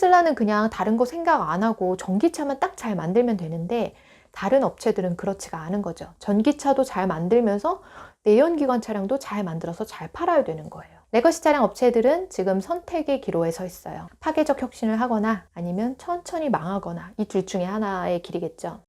테슬라는 그냥 다른 거 생각 안 하고 전기차만 딱 잘 만들면 되는데 다른 업체들은 그렇지가 않은 거죠. 전기차도 잘 만들면서 내연기관 차량도 잘 만들어서 잘 팔아야 되는 거예요. 레거시 차량 업체들은 지금 선택의 기로에 서 있어요. 파괴적 혁신을 하거나 아니면 천천히 망하거나 이 둘 중에 하나의 길이겠죠.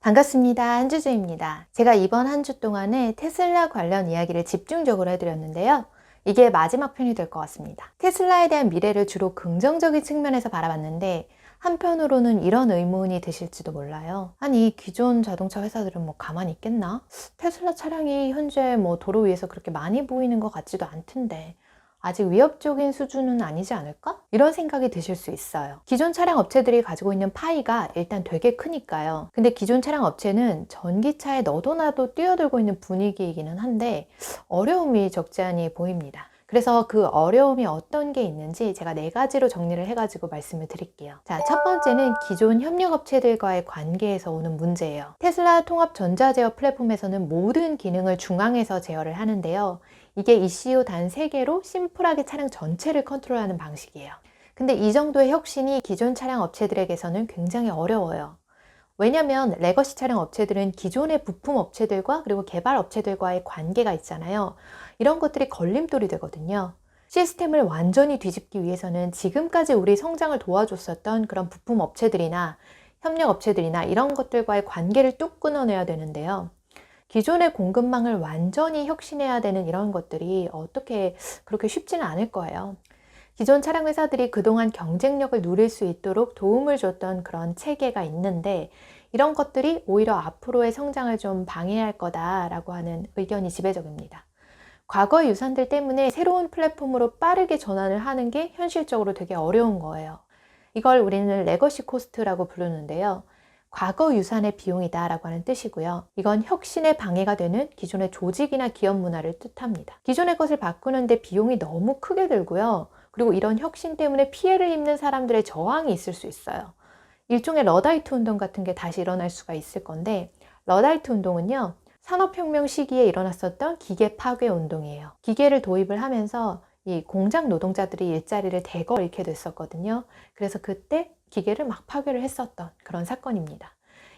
반갑습니다. 한주주입니다. 제가 이번 한 주 동안에 테슬라 관련 이야기를 집중적으로 해드렸는데요. 이게 마지막 편이 될 것 같습니다. 테슬라에 대한 미래를 주로 긍정적인 측면에서 바라봤는데 한편으로는 이런 의문이 드실지도 몰라요. 아니 기존 자동차 회사들은 뭐 가만히 있겠나? 테슬라 차량이 현재 뭐 도로 위에서 그렇게 많이 보이는 것 같지도 않던데 아직 위협적인 수준은 아니지 않을까? 이런 생각이 드실 수 있어요. 기존 차량 업체들이 가지고 있는 파이가 일단 되게 크니까요. 근데 기존 차량 업체는 전기차에 너도 나도 뛰어들고 있는 분위기이기는 한데 어려움이 적지 않이 보입니다. 그래서 그 어려움이 어떤 게 있는지 제가 네 가지로 정리를 해가지고 말씀을 드릴게요. 자, 첫 번째는 기존 협력업체들과의 관계에서 오는 문제예요. 테슬라 통합 전자제어 플랫폼에서는 모든 기능을 중앙에서 제어를 하는데요. 이게 ECU 단 3개로 심플하게 차량 전체를 컨트롤하는 방식이에요. 근데 이 정도의 혁신이 기존 차량 업체들에게서는 굉장히 어려워요. 왜냐면 레거시 차량 업체들은 기존의 부품 업체들과 그리고 개발 업체들과의 관계가 있잖아요. 이런 것들이 걸림돌이 되거든요. 시스템을 완전히 뒤집기 위해서는 지금까지 우리 성장을 도와줬었던 그런 부품 업체들이나 협력 업체들이나 이런 것들과의 관계를 뚝 끊어내야 되는데요. 기존의 공급망을 완전히 혁신해야 되는 이런 것들이 어떻게 그렇게 쉽지는 않을 거예요. 기존 차량 회사들이 그동안 경쟁력을 누릴 수 있도록 도움을 줬던 그런 체계가 있는데 이런 것들이 오히려 앞으로의 성장을 좀 방해할 거다라고 하는 의견이 지배적입니다. 과거의 유산들 때문에 새로운 플랫폼으로 빠르게 전환을 하는 게 현실적으로 되게 어려운 거예요. 이걸 우리는 레거시 코스트라고 부르는데요. 과거 유산의 비용이다라고 하는 뜻이고요. 이건 혁신의 방해가 되는 기존의 조직이나 기업 문화를 뜻합니다. 기존의 것을 바꾸는데 비용이 너무 크게 들고요. 그리고 이런 혁신 때문에 피해를 입는 사람들의 저항이 있을 수 있어요. 일종의 러다이트 운동 같은 게 다시 일어날 수가 있을 건데 러다이트 운동은요. 산업혁명 시기에 일어났었던 기계 파괴 운동이에요. 기계를 도입을 하면서 이 공장 노동자들이 일자리를 대거 잃게 됐었거든요. 그래서 그때 기계를 막 파괴를 했었던 그런 사건입니다.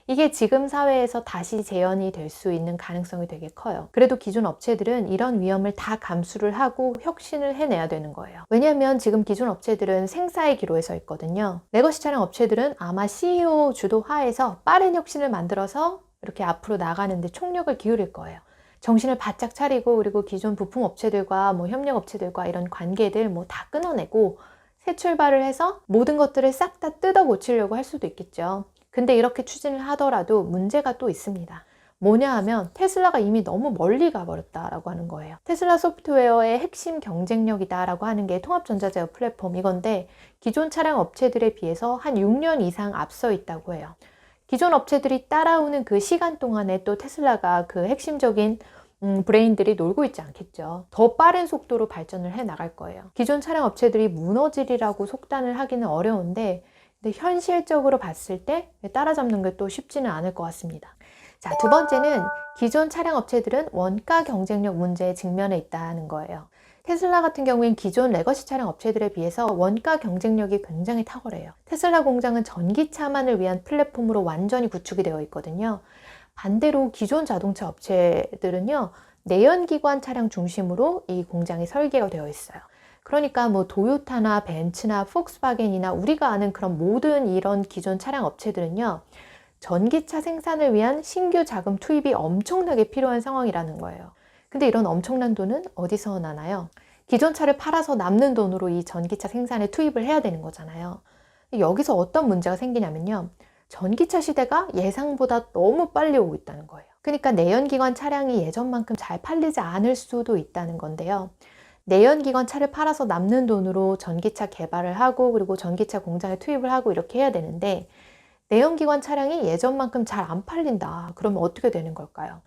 이게 지금 사회에서 다시 재현이 될 수 있는 가능성이 되게 커요. 그래도 기존 업체들은 이런 위험을 다 감수를 하고 혁신을 해내야 되는 거예요. 왜냐하면 지금 기존 업체들은 생사의 기로에 서 있거든요. 레거시 차량 업체들은 아마 CEO 주도 하에서 빠른 혁신을 만들어서 이렇게 앞으로 나가는데 총력을 기울일 거예요. 정신을 바짝 차리고 그리고 기존 부품 업체들과 뭐 협력 업체들과 이런 관계들 뭐 다 끊어내고 새 출발을 해서 모든 것들을 싹 다 뜯어 고치려고 할 수도 있겠죠. 근데 이렇게 추진을 하더라도 문제가 또 있습니다. 뭐냐 하면 테슬라가 이미 너무 멀리 가버렸다라고 하는 거예요. 테슬라 소프트웨어의 핵심 경쟁력이다라고 하는 게 통합전자제어 플랫폼 이건데 기존 차량 업체들에 비해서 한 6년 이상 앞서 있다고 해요. 기존 업체들이 따라오는 그 시간 동안에 또 테슬라가 그 핵심적인 음, 브레인들이 놀고 있지 않겠죠. 더 빠른 속도로 발전을 해 나갈 거예요. 기존 차량 업체들이 무너지리라고 속단을 하기는 어려운데 근데 현실적으로 봤을 때 따라잡는 게 또 쉽지는 않을 것 같습니다. 자, 두 번째는 기존 차량 업체들은 원가 경쟁력 문제에 직면해 있다는 거예요. 테슬라 같은 경우엔 기존 레거시 차량 업체들에 비해서 원가 경쟁력이 굉장히 탁월해요. 테슬라 공장은 전기차만을 위한 플랫폼으로 완전히 구축이 되어 있거든요. 반대로 기존 자동차 업체들은요, 내연기관 차량 중심으로 이 공장이 설계가 되어 있어요. 그러니까 뭐 도요타나 벤츠나 폭스바겐이나 우리가 아는 그런 모든 이런 기존 차량 업체들은요, 전기차 생산을 위한 신규 자금 투입이 엄청나게 필요한 상황이라는 거예요. 근데 이런 엄청난 돈은 어디서 나나요? 기존 차를 팔아서 남는 돈으로 이 전기차 생산에 투입을 해야 되는 거잖아요. 여기서 어떤 문제가 생기냐면요. 전기차 시대가 예상보다 너무 빨리 오고 있다는 거예요. 그러니까 내연기관 차량이 예전만큼 잘 팔리지 않을 수도 있다는 건데요. 내연기관 차를 팔아서 남는 돈으로 전기차 개발을 하고 그리고 전기차 공장에 투입을 하고 이렇게 해야 되는데 내연기관 차량이 예전만큼 잘 안 팔린다. 그러면 어떻게 되는 걸까요?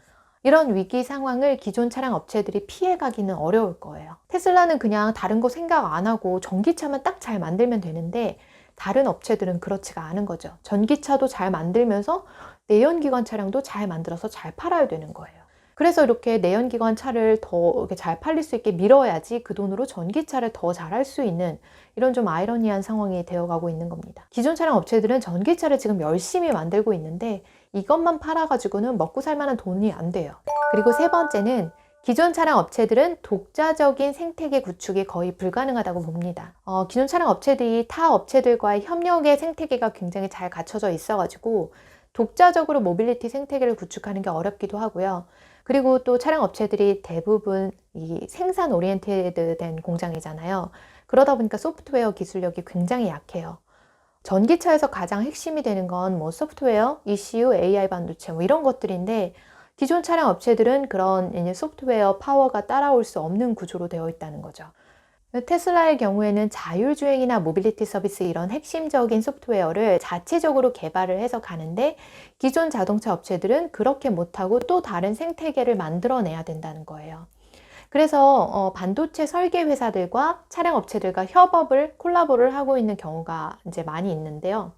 이런 위기 상황을 기존 차량 업체들이 피해가기는 어려울 거예요. 테슬라는 그냥 다른 거 생각 안 하고 전기차만 딱 잘 만들면 되는데 다른 업체들은 그렇지가 않은 거죠. 전기차도 잘 만들면서 내연기관 차량도 잘 만들어서 잘 팔아야 되는 거예요. 그래서 이렇게 내연기관 차를 더 이렇게 잘 팔릴 수 있게 밀어야지 그 돈으로 전기차를 더 잘할 수 있는 이런 좀 아이러니한 상황이 되어가고 있는 겁니다. 기존 차량 업체들은 전기차를 지금 열심히 만들고 있는데 이것만 팔아가지고는 먹고 살 만한 돈이 안 돼요. 그리고 세 번째는 기존 차량 업체들은 독자적인 생태계 구축이 거의 불가능하다고 봅니다. 어, 기존 차량 업체들이 타 업체들과의 협력의 생태계가 굉장히 잘 갖춰져 있어가지고 독자적으로 모빌리티 생태계를 구축하는 게 어렵기도 하고요. 그리고 또 차량 업체들이 대부분 이 생산 오리엔테드 된 공장이잖아요. 그러다 보니까 소프트웨어 기술력이 굉장히 약해요. 전기차에서 가장 핵심이 되는 건 뭐 소프트웨어, ECU, AI 반도체 뭐 이런 것들인데 기존 차량 업체들은 그런 소프트웨어 파워가 따라올 수 없는 구조로 되어 있다는 거죠. 테슬라의 경우에는 자율주행이나 모빌리티 서비스 이런 핵심적인 소프트웨어를 자체적으로 개발을 해서 가는데 기존 자동차 업체들은 그렇게 못하고 또 다른 생태계를 만들어내야 된다는 거예요. 그래서 어, 반도체 설계 회사들과 차량 업체들과 협업을 콜라보를 하고 있는 경우가 이제 많이 있는데요.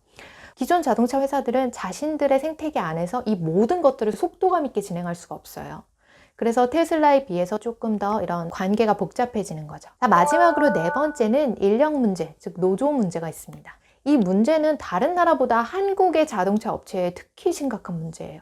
기존 자동차 회사들은 자신들의 생태계 안에서 이 모든 것들을 속도감 있게 진행할 수가 없어요. 그래서 테슬라에 비해서 조금 더 이런 관계가 복잡해지는 거죠. 자, 마지막으로 네 번째는 인력 문제, 즉 노조 문제가 있습니다. 이 문제는 다른 나라보다 한국의 자동차 업체에 특히 심각한 문제예요.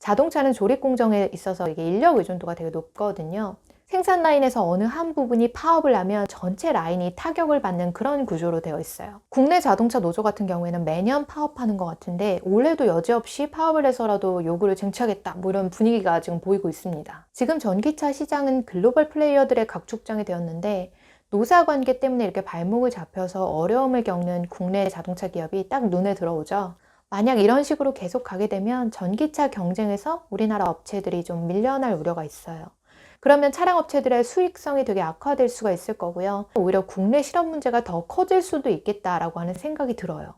자동차는 조립 공정에 있어서 이게 인력 의존도가 되게 높거든요. 생산 라인에서 어느 한 부분이 파업을 하면 전체 라인이 타격을 받는 그런 구조로 되어 있어요. 국내 자동차 노조 같은 경우에는 매년 파업하는 것 같은데 올해도 여지없이 파업을 해서라도 요구를 쟁취하겠다 뭐 이런 분위기가 지금 보이고 있습니다. 지금 전기차 시장은 글로벌 플레이어들의 각축장이 되었는데 노사 관계 때문에 이렇게 발목을 잡혀서 어려움을 겪는 국내 자동차 기업이 딱 눈에 들어오죠. 만약 이런 식으로 계속 가게 되면 전기차 경쟁에서 우리나라 업체들이 좀 밀려날 우려가 있어요. 그러면 차량 업체들의 수익성이 되게 악화될 수가 있을 거고요. 오히려 국내 실업 문제가 더 커질 수도 있겠다라고 하는 생각이 들어요.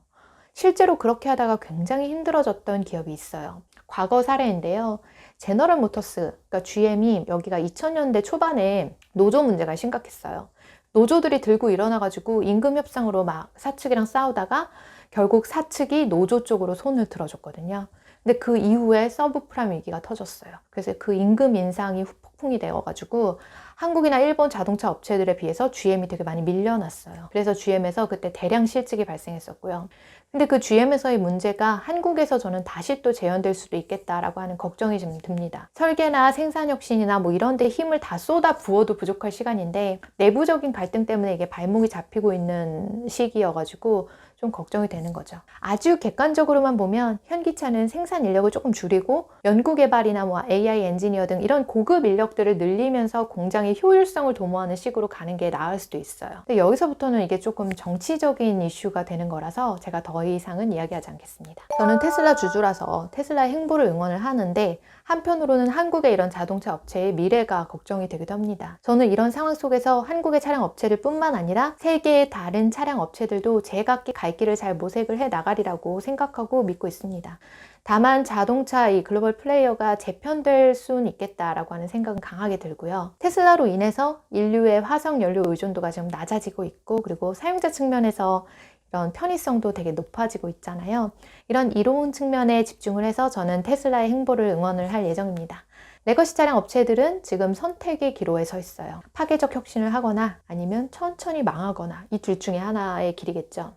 실제로 그렇게 하다가 굉장히 힘들어졌던 기업이 있어요. 과거 사례인데요. 제너럴 모터스, 그러니까 GM이 여기가 2000년대 초반에 노조 문제가 심각했어요. 노조들이 들고 일어나가지고 임금 협상으로 막 사측이랑 싸우다가 결국 사측이 노조 쪽으로 손을 들어줬거든요. 근데 그 이후에 서브프라임 위기가 터졌어요. 그래서 그 임금 인상이 폭풍이 되어가지고 한국이나 일본 자동차 업체들에 비해서 GM이 되게 많이 밀려났어요. 그래서 GM에서 그때 대량 실직이 발생했었고요. 근데 그 GM에서의 문제가 한국에서 저는 다시 또 재현될 수도 있겠다라고 하는 걱정이 좀 듭니다. 설계나 생산 혁신이나 뭐 이런 데 힘을 다 쏟아 부어도 부족할 시간인데 내부적인 갈등 때문에 이게 발목이 잡히고 있는 시기여가지고 좀 걱정이 되는 거죠. 아주 객관적으로만 보면 현기차는 생산 인력을 조금 줄이고 연구개발이나 뭐 AI 엔지니어 등 이런 고급 인력들을 늘리면서 공장의 효율성을 도모하는 식으로 가는 게 나을 수도 있어요. 근데 여기서부터는 이게 조금 정치적인 이슈가 되는 거라서 제가 더 이상은 이야기하지 않겠습니다. 저는 테슬라 주주라서 테슬라의 행보를 응원을 하는데 한편으로는 한국의 이런 자동차 업체의 미래가 걱정이 되기도 합니다. 저는 이런 상황 속에서 한국의 차량 업체들 뿐만 아니라 세계의 다른 차량 업체들도 제각기 갈 길을 잘 모색을 해 나가리라고 생각하고 믿고 있습니다. 다만 자동차 이 글로벌 플레이어가 재편될 수는 있겠다라고 하는 생각은 강하게 들고요. 테슬라로 인해서 인류의 화석 연료 의존도가 지금 낮아지고 있고 그리고 사용자 측면에서 이런 편의성도 되게 높아지고 있잖아요. 이런 이로운 측면에 집중을 해서 저는 테슬라의 행보를 응원을 할 예정입니다. 레거시 차량 업체들은 지금 선택의 기로에 서 있어요. 파괴적 혁신을 하거나 아니면 천천히 망하거나 이 둘 중에 하나의 길이겠죠.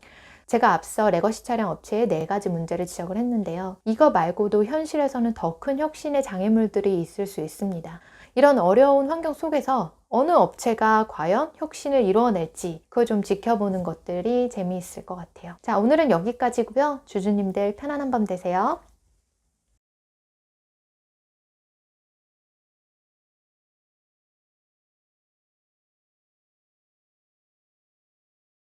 제가 앞서 레거시 차량 업체의 네 가지 문제를 지적을 했는데요. 이거 말고도 현실에서는 더 큰 혁신의 장애물들이 있을 수 있습니다. 이런 어려운 환경 속에서 어느 업체가 과연 혁신을 이루어낼지 그걸 좀 지켜보는 것들이 재미있을 것 같아요. 자, 오늘은 여기까지고요. 주주님들 편안한 밤 되세요.